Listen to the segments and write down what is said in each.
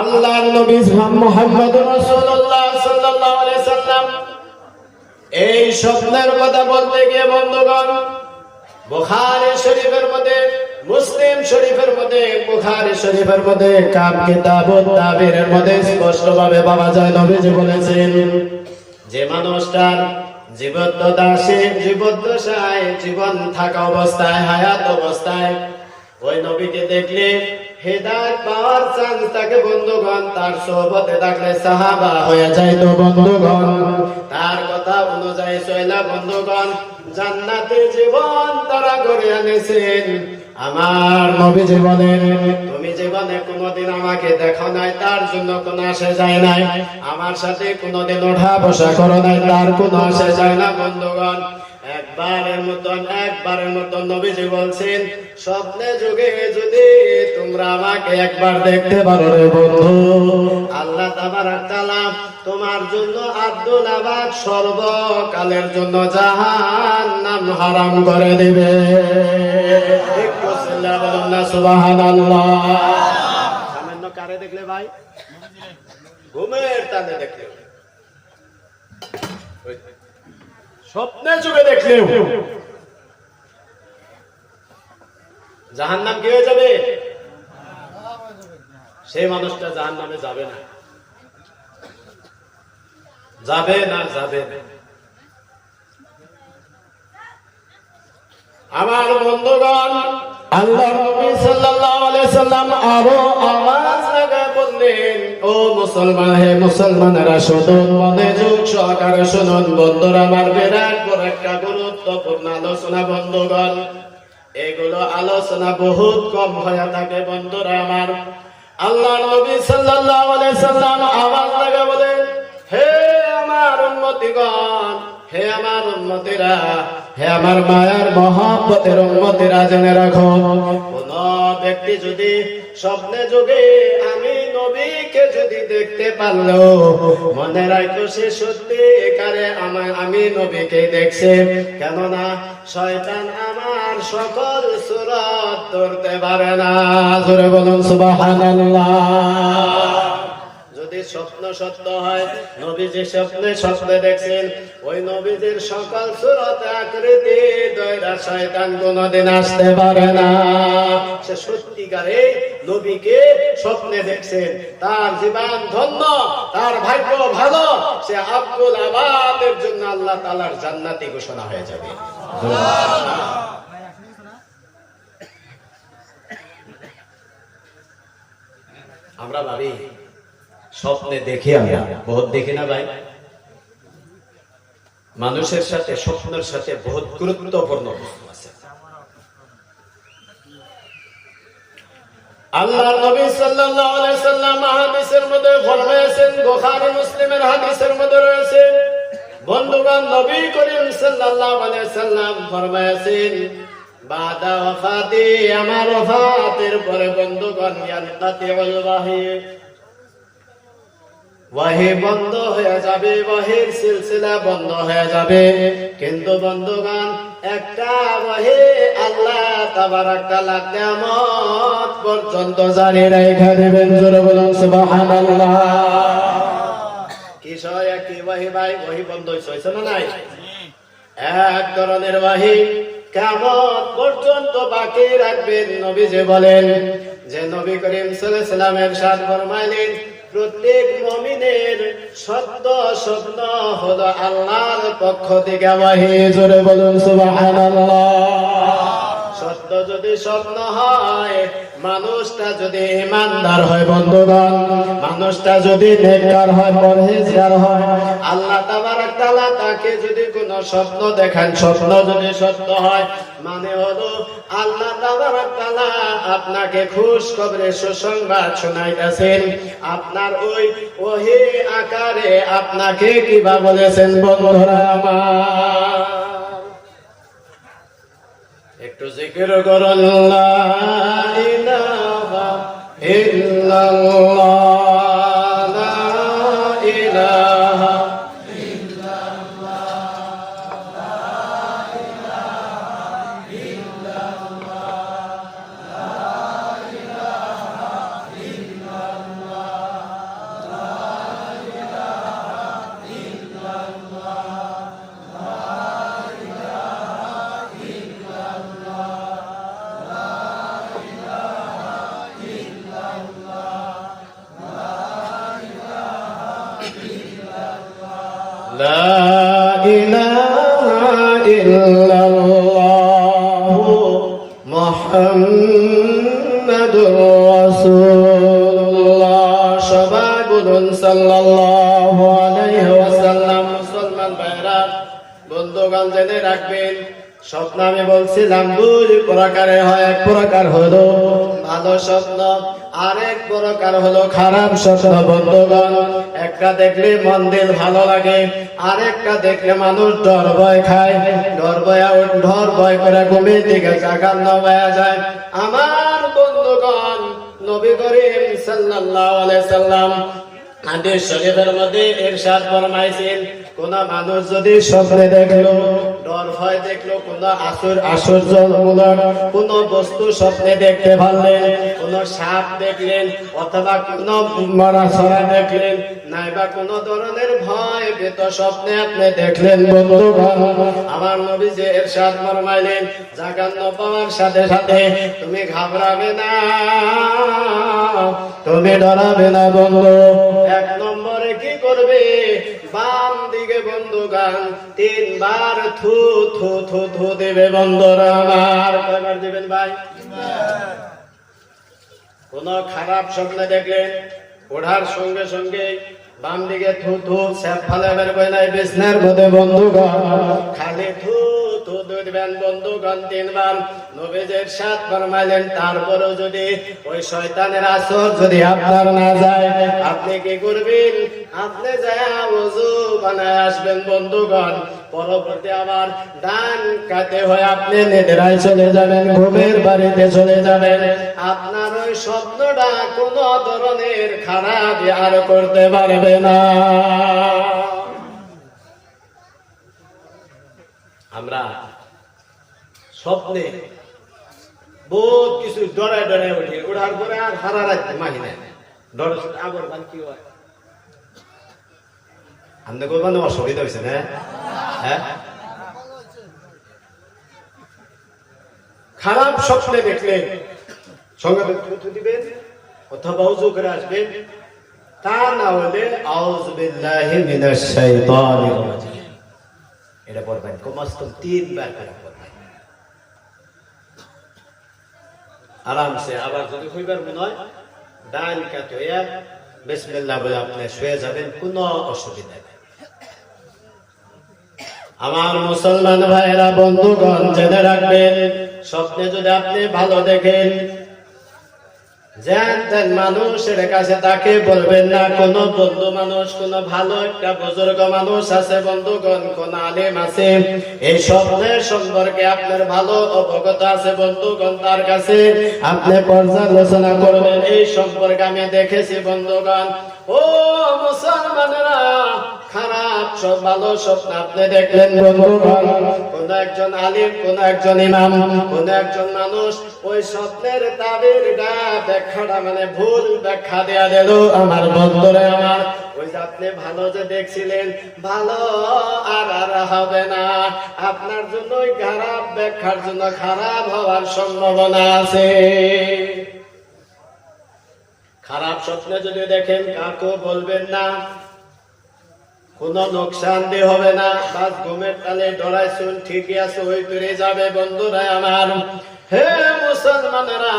আল্লাহর নবী মুহাম্মদ রাসূলুল্লাহ সাল্লাল্লাহু আলাইহি সাল্লাম এই স্বপ্নের কথা বলতে গিয়ে, বন্ধুগণ, বুখারী শরীফের মধ্যে, মুসলিম শরীফের মধ্যে, বুখারী শরীফের মধ্যে কাম কিতাব তাবিরের মধ্যে স্পষ্টভাবে পাওয়া যায়, নবীজি বলেছেন, যে মানুষটার জীবদ্দশায় জীবদ্দশায় জীবন থাকা অবস্থায়, হায়াত অবস্থায়, ওই নবীকে দেখলে পাওয়ার বন্ধুগণ, তার বন্ধুগণ। তার কথা অনুযায়ী বন্ধুগণ জীবন তারা আমার নবী জীবনে, তুমি জীবনে কোনোদিন আমাকে দেখো নাই, তার জন্য কোনো আসে যায় নাই। আমার সাথে কোনোদিন ওঠা বসা করো নাই, তার কোনো আসে যায় না বন্ধুগণ। একবারের মতন একবারের মতন নবীজি বলছেন, স্বপ্নে যুগে যদি তোমরা আমাকে একবার দেখতে পারো রে বন্ধু, আল্লাহ তাবারাক তাআলা তোমার জন্য আব্দুল আবাদ সর্বকালের জন্য জাহান্নাম হারাম করে দিবে। একটু সামান্য কারে দেখলে ভাই? ঘুমের টানে দেখলে। স্বপ্নে চোখে দেখলেও। জাহান নাম কি যাবে? সেই মানুষটা জাহান নামে যাবে না। যাবে না, যাবে আমার বন্ধুগণ আল্লাহ নবী সাল্লাল্লাহু আলাইহি সাল্লাম আরও আওয়াজ লাগায় বললেন, ও মুসলমান, হে মুসলমানেরা, শুনুন মনে যোগ সহকারে শুনুন। বন্ধুরা, আমার বিরাট বড় একটা গুরুত্বপূর্ণ আলোচনা, বন্ধুগণ। এগুলো আলোচনা বহুত কম হয়ে থাকে, বন্ধুরা আমার। আল্লাহ নবী সাল্লাল্লাহু আলাইহি সাল্লাম আওয়াজ লাগায় বলেন, হে আমার উম্মতিগণ হে আমার উন্মতিরা হে আমার মায়ার মহাব্বতের উন্মতিরা জেনে রাখো। কোন ব্যক্তি যদি স্বপ্নে যোগে আমি নবীকে যদি দেখতে পারল, মনে রাখো সে সত্যি একারে আমার আমি নবীকে দেখছে। কেননা শয়তান আমার সকল সুরত ধরতে পারে না। জোরে বলুন, সুবহানাল্লাহ। স্বপ্ন সত্য হয়। নবী যে স্বপ্নে স্বপ্নে দেখছেন, ওই নবীদের সকাল সুরত আকৃতি, দয়রা শয়তান কোনদিন আসতে পারে না। সে সত্যিকারে নবীকে স্বপ্নে দেখছেন। তার জীবন ধন্য, তার ভাগ্য ভালো, সে আব্দুল আবাদের জন্য আল্লাহ তালার জান্নাতি ঘোষণা হয়ে যাবে আমরা ভাবি স্বপ্নে দেখি আমরা। বহুত দেখি না ভাই? মানুষের সাথে, স্বপ্নের সাথে বহুত গুরুত্বপূর্ণ আল্লাহ নবী সাল্লাল্লাহু আলাইহি সাল্লাম হাদিসের মধ্যে ফরমায়েছেন, বুখারী, মুসলিমের হাদিসের মধ্যে রয়েছে। বন্ধুগণ, নবী করিম সাল্লাল্লাহু আলাইহি সাল্লাম ফরমায়েছেন, বাদা ওয়াফাতি আমার ওয়াফাতের পরে বন্ধুগণ, ইয়ানকাতিউল ওয়াহি। ওয়াহি বন্ধ হয়ে যাবে, ওয়াহির সিলসিলা বন্ধ হয়ে যাবে। কিন্তু বন্ধুগণ, একটা ওয়াহি আল্লাহ তাবারাক তাআলা কিয়ামত পর্যন্ত জারি রেখে দেবেন। জোরে বলুন, সুবহানাল্লাহ। কিসয় কি ওয়াহি ভাই? ওয়াহি বন্ধ হইছে না নাই? এক ধরনের ওয়াহি কেমন পর্যন্ত বাকি রাখবেন, নবীজি বলেন। যে নবী করিম সাল্লাল্লাহু আলাইহি সাল্লামের সাথ ফরমাইলেন প্রত্যেক মমিনের সত্য স্বপ্ন হলো আল্লাহর পক্ষ থেকে ওয়াহি। জোরে বলুন সুবহানাল্লাহ। সত্য যদি স্বপ্ন হয়, মানুষটা যদি ইমানদার হয়, বন্ধুগণ, মানুষটা যদি নেককার হয়, পরহেজগার হয়, আল্লাহ তাবারাক তাআলা তাকে যদি কোনো স্বপ্ন দেখান, স্বপ্ন যদি সত্য হয় মানে হলো আল্লাহ তাবারাক তাআলা আপনাকে খুশ খবরে সুসংবাদ শোনাইতেছেন। আপনার ওই ওহি আকারে আপনাকে কিবা বলেছেন, বন্ধুরা আমার? একটু জিকির করল্লা ইলাহা ইল্লাল্লাহ। لا إله إلا الله محمد رسول الله সবাই বলুন সাল্লাল্লাহু আলাইহি ওয়াসাল্লাম মুসলমান ভাইরা বন্ধুগণ জেনে রাখবেন স্বপ্ন আমি বলছিলাম দুই প্রকারের হয় এক প্রকার হলো ভালো স্বপ্ন আরেক প্রকার হলো খারাপ স্বপ্ন, বন্ধুগণ। একটা দেখলে মন দিল ভালো লাগে, আরেকটা দেখলে মানুষ ডর ভয় খায়। ডর ভয় ডর ভয় করে ঘুমিয়ে দিকে জাগান নবায়া যায়। আমার বন্ধুগণ, নবী করিম সাল্লাল্লাহু আলাইহি সাল্লাম হাদিস শরীফের মধ্যে ইরশাদ ফরমাইছেন কোন মানুষ যদি স্বপ্নে দেখল, ডর ভয় দেখল, কোন আসর আশ্চর্যমূলক কোন বস্তু স্বপ্নে দেখতে পারলেন, কোন সাপ দেখলেন, অথবা কোন মরা ছড়া দেখলেন, নাইবা কোন ধরনের ভয় বেত স্বপ্নে আপনি দেখলেন বন্ধুগণ আমার নবী যে ইরশাদ ফরমাইলেন, জাগান্ন পাওয়ার সাথে সাথে তুমি ঘাবড়াবে না, তুমি ডরাবে না, বন্ধু। এক নম্বরে কি করবে? বাম দিকে বন্ধু গান, তিনবার থু থু থু থু দেবে বন্ধুরা আমার কয়বার দেবেন ভাই? কোন খারাপ স্বপ্ন দেখলেন ওঠার সঙ্গে সঙ্গে বাম দিকে থু থু স্যাপ ফালে বের নাই বিছনার মধ্যে বন্ধুগণ খালি থু থু যদি ওই শয়তানের আসর যদি আপনার না যায়, আপনি কি করবেন? আপনি যায় আসবেন বন্ধুগণ। পরবর্তী আবার ডান কাতে হয়ে আপনি নেদেরায় চলে যাবেন, ঘুমের বাড়িতে চলে যাবেন। আপনার ওই স্বপ্নটা কোন ধরনের খারাপ আর করতে পারবে না। আমরা স্বপ্নে বহুত কিছু ডরায় ডরায় উঠি ওঠার পরে আর হারা রাত মাহি না ডর আবার বান কি হয়? আপনি কোনো অসুবিধা হয়েছে না? হ্যাঁ? খারাপ স্বপ্নে দেখলে সঙ্গে থুতু দিবেন, অথবা উজু করে আসবেন, তা না হলে আউযু বিল্লাহি মিনাশ শাইতানির রাজিম। এটা পড়বেন। কমস্ত তিনবার করে পড়বেন। আরামসে, আবার যদি হইবার মনে হয়, ডান কাতে হইয়া বিসমিল্লাহ বলে আপনি শুয়ে যাবেন, কোনো অসুবিধা নেই। আমার মুসলমান ভাইয়েরা, বন্ধুগণ, জেনে রাখবেন, স্বপ্নে যদি আপনি ভালো দেখেন মানুষের কাছে, তাকে বলবেন না, কোন বন্ধু মানুষ, কোন ভালো একটা বুজুর্গ মানুষ আছে, বন্ধুগণ, কোন আলেম আছে। এই স্বপ্নের সম্পর্কে আপনার ভালো অবগত আছে, বন্ধুগণ তার কাছে। আপনি পর্যালোচনা করবেন, এই সম্পর্কে আমি দেখেছি, বন্ধুগণ। ও মুসলমানেরা খারাপ, সব ভালো স্বপ্ন আপনি দেখলেন বন্ধুগণ, কোন একজন আলিম, কোন একজন ইমাম, কোন একজন মানুষ, ওই স্বপ্নের তাবির ব্যাখ্যাটা মানে ভুল ব্যাখ্যা দেয়া আমার বন্ধুরে আমার। ওই যে আপনি ভালো যে দেখছিলেন, ভালো আর আর হবে না। আপনার জন্য ওই খারাপ, ব্যাখ্যার জন্য খারাপ হওয়ার সম্ভাবনা আছে। খারাপ স্বপ্নে যদি দেখেন কাকু বলবেন না। কোন নোকসান দিয়ে হবে না। বাস ঘুমের তালে ডরাইছুন, ঠিকই আছে, ওই তুলে যাবে বন্ধুরা আমার। হে মুসলমানেরা,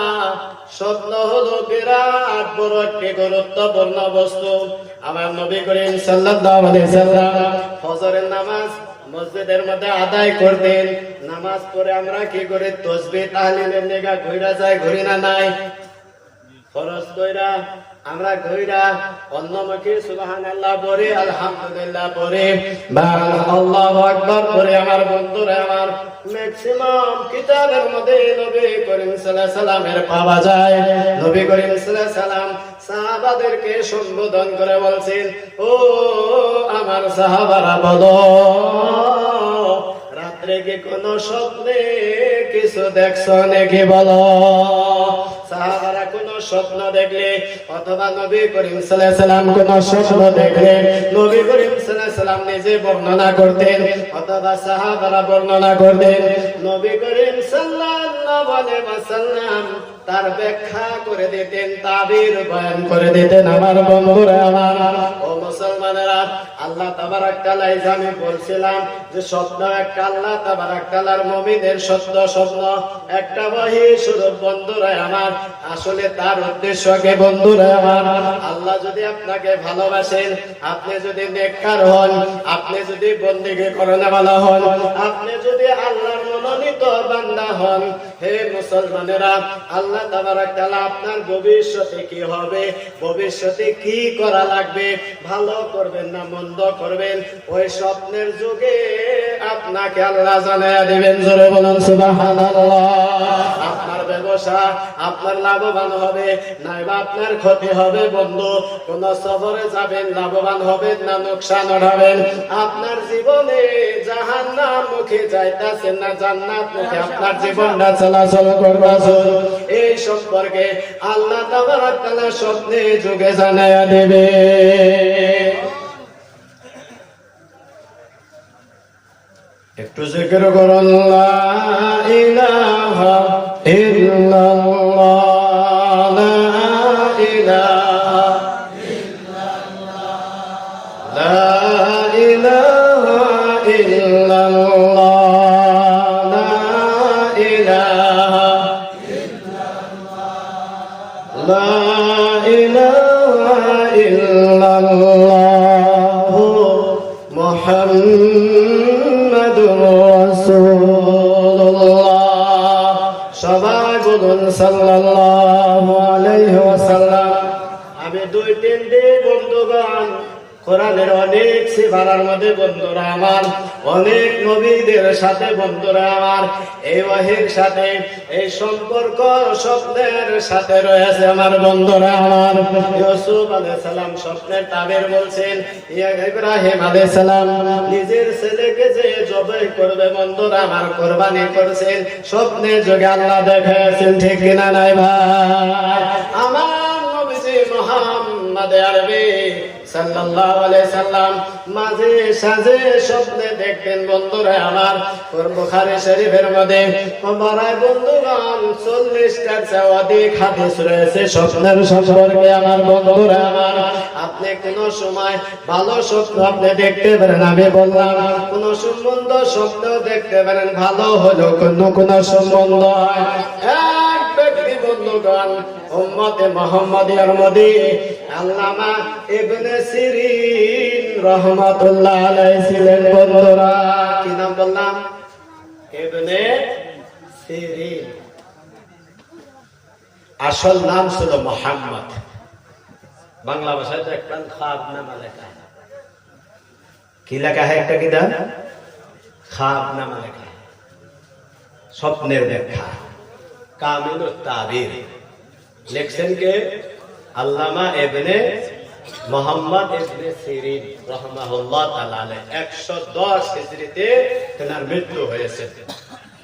স্বপ্ন হলো বিরাট বড় একটি গুরুত্বপূর্ণ বস্তু। আমার নবী করিম সাল্লাম ফজরের নামাজ মসজিদের মধ্যে আদায় করতেন। নামাজ পড়ে আমরা কি করে? তসবিহ তাহলিলের নেগা ঘুরা যায়, ঘুরি না নাই? ফরজ কইরা আমরা কইরা অন্যমুখী সুবহানাল্লাহ পড়ে, আলহামদুলিল্লাহ পড়ে বা আল্লাহু আকবার পড়ে আমার বন্ধুরা, আমার ম্যাক্সিমাম কিতাবের মধ্যে নবী করিম আলাইহি সাল্লামের পাওয়া যায়। নবী করিম আলাইহি সাল্লাম সাহাবাদেরকে সম্বোধন করে বলছেন, ও আমার সাহাবারা বলো, রাত্রে কি কোন স্বপ্নে কিছু দেখছ নাকি বলো? সাহাবারা কোন স্বপ্ন দেখলে, অথবা নবী করিম সাল্লাম কোন স্বপ্ন দেখলে, নবী করিম সাল্লাম নিজে বর্ণনা করতেন, অথবা সাহাবারা বর্ণনা করতেন, নবী করিম ওয়াসাল্লাম তার ব্যাখ্যা করে দিতেন, তাবির বয়ান করে দিতেন, আমার বন্ধুরা ও মুসলমানেরা, আল্লাহ তাবারাক তাআলা আমি বলছিলাম যে স্বপ্ন একটা আল্লাহ তাবারাক তাআলার মুমিনের সত্য স্বপ্ন, একটা বহি স্বরূপ বন্ধুরা আমার আসলে তার উদ্দেশ্যকে বন্ধুরা আমার? আল্লাহ যদি আপনাকে ভালোবাসেন, আপনি যদি নেককার হন, আপনি যদি বন্দিকে করোনা ভালো হন, আপনি যদি আল্লাহর মনোনীত বান্দা হন, হে মুসলমানেরা, আল্লাহ তাবারাক তাআলা আপনার ভবিষ্যতে কি হবে? ভবিষ্যতে কি করা লাগবে? ভালো করবেন না মন্দ করবেন? ওই স্বপ্নের যুগে আপনাকে আল্লাহ জানায়া দিবেন, জোরে বলুন সুবহানাল্লাহ। আপনার ব্যবসা, আপনার লাভবান হবে, নাইবা আপনার ক্ষতি হবে, বন্ধু। কোন সফরে যাবেন, লাভবান হবেন না, নোকসান হবেন আপনার জীবনে জাহান্নাম মুখে যাইতাছেন না, জান্নাত মুখে আপনার জীবনটা চলাচল করবাছে এই সম্পর্কে আল্লাহ তাআলা স্বপ্নে যুগে জানায়া দেবে। একটু জিকির করুন, লা ইলাহা ইল্লাল্লাহ। সাল্লাল্লাহু আলাইহি ওয়াসাল্লাম। আমি দুই তিন দিন বন্ধুগণ কোরআনের অনেক সিফারার মধ্যে বন্ধুরা আমার, অনেক নবীদের সাথে বন্ধুরা আমার, এই ওয়াহির সাথে, এই সম্পর্ক স্বপ্নের সাথে রয়েছে আমার বন্ধুরা আমার। ইউসুফ আলাইহিস সালাম স্বপ্নের তাবের বলছেন, ইয়া ইব্রাহিম আলাইহিস সালাম, নিজের ছেলেকে যে জবাই করবে বন্ধুরা আমার কোরবানি করছেন স্বপ্নের যোগে আল্লাহ দেখাচ্ছেন ঠিক কিনা নাই ভাই? আমার নবীজি মুহাম্মদ আরবি মাঝে সাঝে স্বপ্নে বন্ধুরা আমার। ওর বুখারী শরীফের মধ্যে আমার বন্ধুগণ 40টার চেয়ে অধিক হাদিস রয়েছে স্বপ্নের আমার আমার। আপনি কোন সময় ভালো স্বপ্ন আপনি দেখতে পারেন, আমি বললাম, কোন সম্বন্ধ স্বপ্ন দেখতে পারেন, ভালো হলো কোন কোন সম্বন্ধ হয়। বন্ধুগণ, উম্মতে মধ্যে আল্লামা ইবনে সিরিন রহমাতুল্লাহ আলাইহি ছিলেন বন্ধুরা। কি নাম বললাম? ইবনে সিরিন। আসল নাম ছিল মোহাম্মদ। বাংলা ভাষায় তো একটা খাব নামা লেখা। কি লেখা হয় একটা কিতাব খাব নামা লেখা। স্বপ্নের ব্যাখ্যা। কামিল তাবির। লেখছেন কে? আল্লামা এবনে মোহাম্মদ ইবনে সিরিন, রাহমাহুল্লাহ তাআলা। 110 হিজরিতে তেনার মৃত্যু হয়েছে।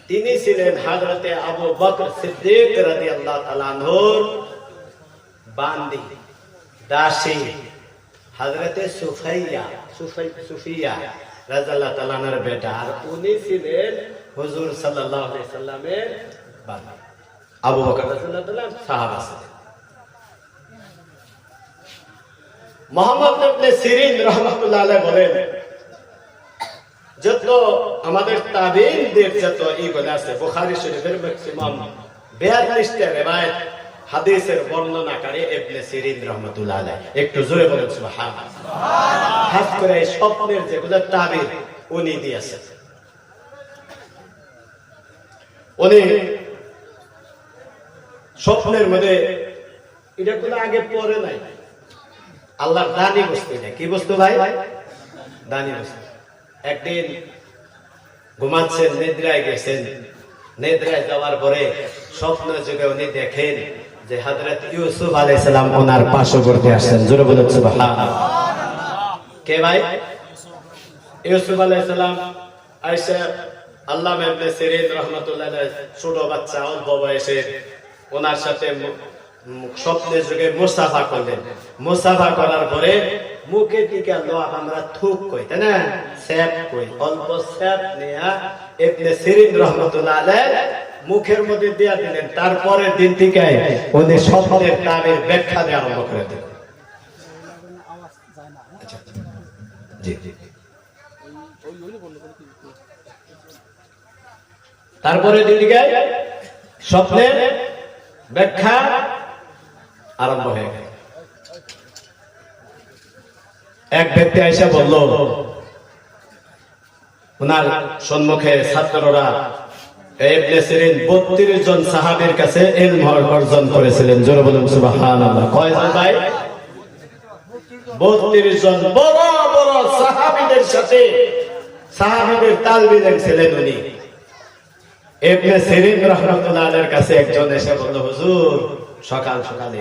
তিনি ছিলেন হযরতে আবু বকর সিদ্দিক রাদিয়াল্লাহু তাআলা আনহুর বান্দি, দাসী। হযরতে সুফাইয়া, সুফাই, সুফিয়া রাদিয়াল্লাহু তাআলা আনহার বেটা। আর উনি ছিলেন হুজুর সাল্লাল্লাহু আলাইহি সাল্লামের বাবা আবু বকর সাহাবা ছিলেন মোহাম্মদ ইবনে সিরিন রহমাতুল্লাহ আলাইহি বলেন যত আমাদের তাবিনদের যত ইবন আছে বুখারী শরীফের ম্যাক্সিমাম 42টা রীবায়াত হাদিসের বর্ণনাকারী ইবনে সিরিন রহমাতুল্লাহ আলাইহি। একটু জোরে বলেন সুবহানাল্লাহ। খাস করে এই স্বপ্নের যেগুলো তাবির উনি দিয়েছেন। উনি স্বপ্নের মধ্যে এটা কোনো আগে পরে নাই। আল্লাহর দানি বস্তু এটা। কি বস্তু ভাই? দানি বস্তু। একদিন ঘুমাচ্ছেন, নিদ্রায় গেছেন। নিদ্রায় যাওয়ার পরে স্বপ্ন যুগে উনি দেখেন যে হযরত ইউসুফ আলাইহিস সালাম ওনার পার্শ্ববর্তী আসছেন। জোরে বলুন কে ভাই? ইউসুফ আলাইহিস সালাম। আয়েশা আল্লাহ ইবনে সিরিন রাহমাতুল্লাহ ছোট বাচ্চা, অল্প বয়সে ওনার সাথে স্বপ্নের যুগে মুসাফা করলেন। মুসাফা করার পরে মুখে দিকে লোহাব আমরা থুক কই, তাই না? স্যাপ কই, অল্প স্যাপ নেয়া ইবনে সিরিন রাহমাতুল্লাহ আলাইহি মুখের মধ্যে দিয়া দিলেন। তারপরের দিন থেকে উনি স্বপ্নের তাবির ব্যাখ্যা দেওয়া আরম্ভ করে দিলেন। তারপরে দিদিকে স্বপ্নের ব্যাখ্যা আরম্ভ হয়ে গেল। এক ব্যক্তি এসে বলল ওনার সম্মুখে ছাত্ররা 32 জন সাহাবীর কাছে ইলম অর্জন করেছিলেন। জোরে বলুন কয়জন ভাই? 32 জন বড় বড় সাহাবীদের সাথে সাহাবীদের তালবিলেন ছিলেন উনি। ইবনে সিরিন রাহমাতুল্লাহ কাছে একজন এসে বলল, হুজুর, সকাল সকালে।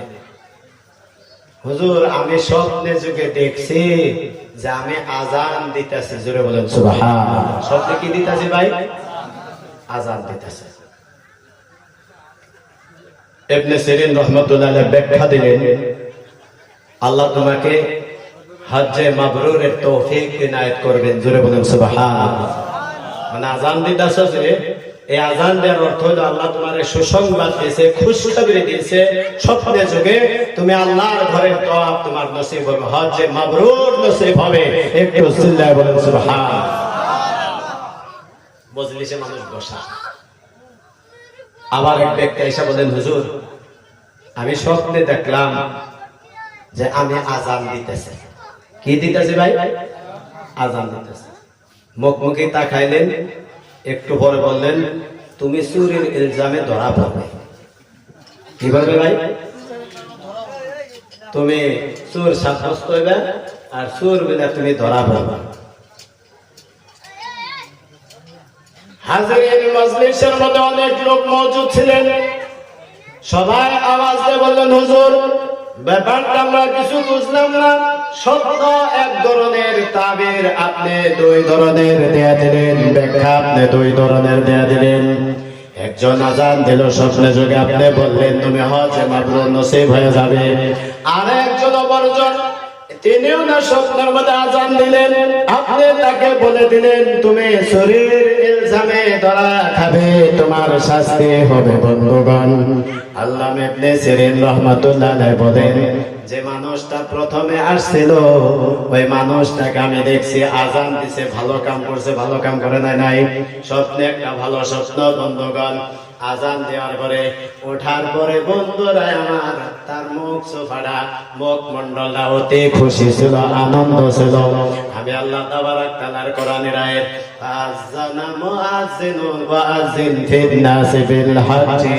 হুজুর, আমি স্বপ্নে যুগে দেখছি যে আমি আজান দিতেছি। জোরে বলেন স্বপ্নে কি দিতেছি ভাই? আজান দিতেছে। ইবনে সিরিন রাহমাতুল্লাহ ব্যাখ্যা দিলেন, আল্লাহ তোমাকে হজ্জে মাবরুরের তৌফিক ইনায়েত করবেন। জোরে বলেন, সুবহানাল্লাহ। মানে আজান দিতেছে যে? এই আজান দেওয়ার অর্থ হলো আল্লাহ তোমার সুসংবাদ দিয়েছে, খুশখবরি দিয়েছে, স্বপ্নে যুগে তুমি আল্লাহর তওয়াব তোমার নসিব হবে মাবরুর নসিব হবে। একটু বলেন সুবহান মজলিসে মানুষ বসা। আবার এক ব্যক্তি এসে বলেন, হুজুর, আমি স্বপ্নে দেখলাম যে আমি আজান দিতেছে। কি দিতেছে ভাই? আজান দিতেছে। মুখমুখি তাকাইলেন একটু পরে বললেন, তুমি চুরির ইলজামে ধরা পড়বে। কি বলবে ভাই? তুমি চোর সাব্যস্ত হইবে আর চোর বিনা তুমি ধরা পড়বে। অনেক লোক মজুদ ছিলেন। সবাই আওয়াজ দিয়ে বললেন, হুজুর ব্যাপারটা আমরা কিছু বুঝলাম না। সত্য এক ধরনের, তাবির আপনি দুই ধরনের দেয়া দিলেন, ব্যাখ্যা আপনি দুই ধরনের দেয়া দিলেন। একজন আজান দিল, স্বপ্নে যুগে আপনি বললেন, তুমি হজে মাবরুর নসিব হয়ে যাবে। আর একজন অপরজন, তিনিও না স্বপ্নের মধ্যে আজান দিলেন, আপনি তাকে বলে দিলেন, তুমি শরীর ইলজামে ধরা খাবে, তোমার শাস্তি হবে বন্ধুগণ। আল্লাহ ইবনে সিরিন রহমাতুল্লাহ বলেন, যে মানুষটা প্রথমে আসছিল, ওই মানুষটাকে আমি দেখছি আজান দিছে, ভালো কাম করছে, ভালো কাম করে নাই নাই। স্বপ্নে একটা ভালো স্বপ্ন, বন্ধুগণ, আজান দেওয়ার পরে, ওঠার পরে বন্ধুরা আমার, তার মুখ সোফাটা, মুখ মন্ডলটা অতি খুশি ছিল, আনন্দ ছিল। আমি আল্লাহ তাবারাক তাআলার কোরআনের আয়াত আযানা মুআজ্জিনুন ওয়া আযিন ফিন নাসি বিল হজ্জি।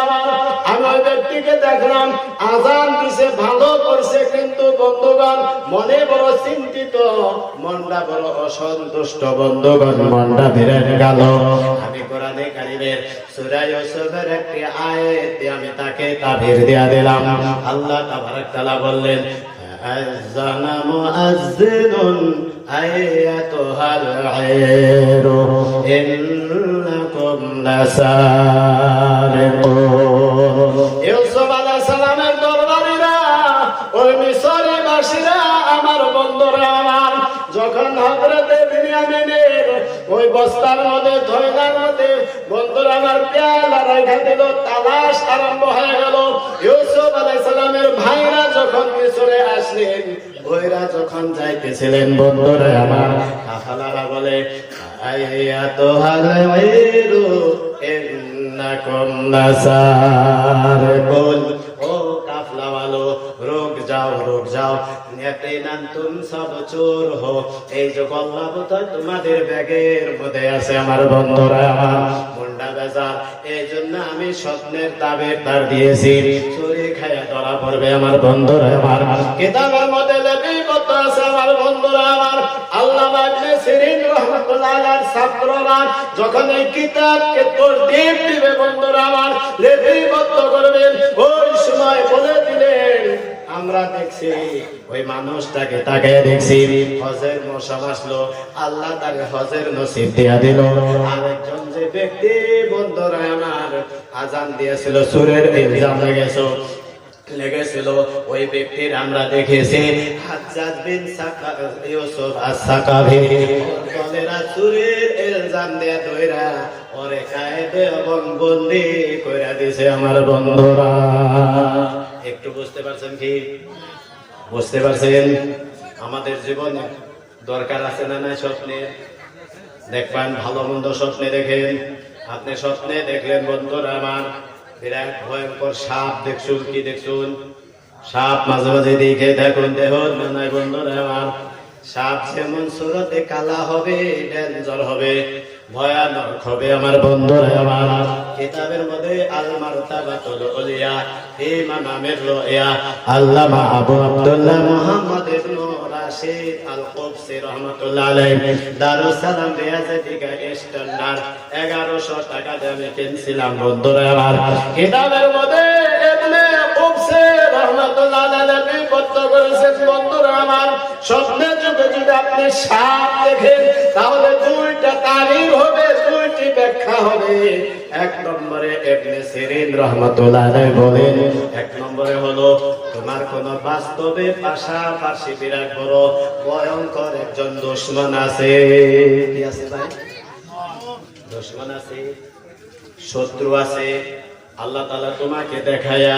বন্ধুগণ, মনে বড় চিন্তিত, মনটা বড় অসন্তুষ্ট বন্ধুগণ, মনটা বেড়ে গেল আমি কোরআনে কারিমের সূরা ইউসুফের একটি আয়াত আমি তাকে তাবির দেয়া দিলাম। আল্লাহ তাবারক তাআলা বললেন আযানা মুআযযিনুন আইয়াতুহাল আইরু ইন্নাকুম লাসারিকুন ইউসুফ আলাইহিস সালাম ওই মিশরি বাসীরা আমার বন্ধুরা আমার, যখন হযরতে বিনিয়ামিনের ওই বস্তার মধ্যে ধয়লার মধ্যে বন্ধুরা আমার পেয়ালা রেখে দিল তালাশ আরম্ভ হয়ে গেল। ইউসুফ আলাইহিস সালামের ভাইরা যখন মিশরে আসলেন ওইরা যখন যাইতেছিলেন, বন্ধুরা আমার কাফালারা বলে আইয়া তো লাসারকুন ও কাফলা वालो যাও রোগ যাও। তুম সব চোর হো। এই যে গল্লা তোমাদের ব্যাগের মধ্যে আছে আমার বন্ধুরা আমার। এই জন্য আমি স্বপ্নের তার দিয়েছি। চুরি খায়া ধরা পড়বে আমার বন্ধুরা আমার। কিতাবের মধ্যে লেখি কত আছে আমার বন্ধুরা আমার। আল্লাহ ছাত্ররা যখন এই কিতাবকে দিন দিবে বন্ধুরা আমার লেখি কত করবেন। ওই সময় বলে দিলেন আমরা দেখছি, ওই মানুষটাকে তাকে দেখছি। হজের মৌসুম আসলো, আল্লাহ তাকে হজের নসিব দিয়া দিল। আরেকজন যে ব্যক্তি বন্ধুরা আমার আজান দিয়েছিল, সুরের ইলজাম লেগেছো। লেগেছিল, ওই ব্যক্তির আমরা দেখেছি ওরে কায়েদে এবং বন্দি কইরা দিছে আমার বন্ধুরা। একটু বুঝতে পারছেন কি? বুঝতে পারছেন? আমাদের জীবনে দরকার আছে না না স্বপ্নে? দেখবেন, ভালো মন্দ স্বপ্নে দেখেন। আপনি স্বপ্নে দেখলেন, বন্ধুরা আমার, বিরাট ভয়ঙ্কর সাপ দেখছুন, কি দেখছুন? সাপ মাঝে মাঝে দেখে দেখুন দেহ বন্ধুরা আমার? সাপ যেমন সুরতে কালা হবে, ডেঞ্জার হবে। ভয়ানক হবে আমার বন্ধুরা আমার। কিতাবের মধ্যে আল মারতাবাতুল আল্লামা আবু আব্দুল্লাহ মুহাম্মদ ইবনে রাশিদ আল কুবসি রাহমাতুল্লাহ আলাইহি দারুস সালাম রিয়াজাতিকা স্ট্যান্ডার্ড 1100 টাকা দিয়ে আমি কিনছিলাম বন্ধুরা আমার। কিতাবের মধ্যে ইবনে কুবসি রাহমাতুল্লাহ আলাইহি লিপিবদ্ধ করেছেন বন্ধুরা আমার। স্বপ্নে যুগে যদি আপনি সাপ দেখেন তাহলে দুইটা তারিখ হবে দুইটি ব্যাখ্যা হবে। এক নম্বরে ইবনে সিরিন রাহমাতুল্লাহ বলেন, এক নম্বরে হলো, তোমার কোন বাস্তবে পাশাপাশি বিরাট বড়, ভয়ঙ্কর একজন দুশ্মন আছে। দুশ্মন আছে, শত্রু আছে। আল্লাহ তালা তোমাকে দেখায়া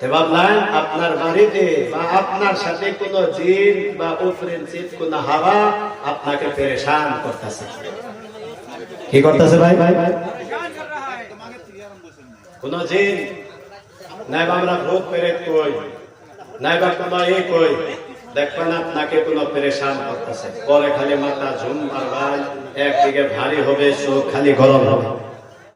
ভাবলেন আপনার বাড়িতে বা আপনার সাথে কোন জিন বা কোন হাওয়া আপনাকে পেরেশান করতেছে। কি করতেছে ভাই? ভাই কোন জিন নাই বা আমরা ভূত পেরেত কই নাই বা কোন এ কই দেখবেন আপনাকে কোন পেরেশান করতেছে। পরে খালি মাথা ঝুম মারবার একদিকে ভারী হবে চোখ খালি গরম হবে।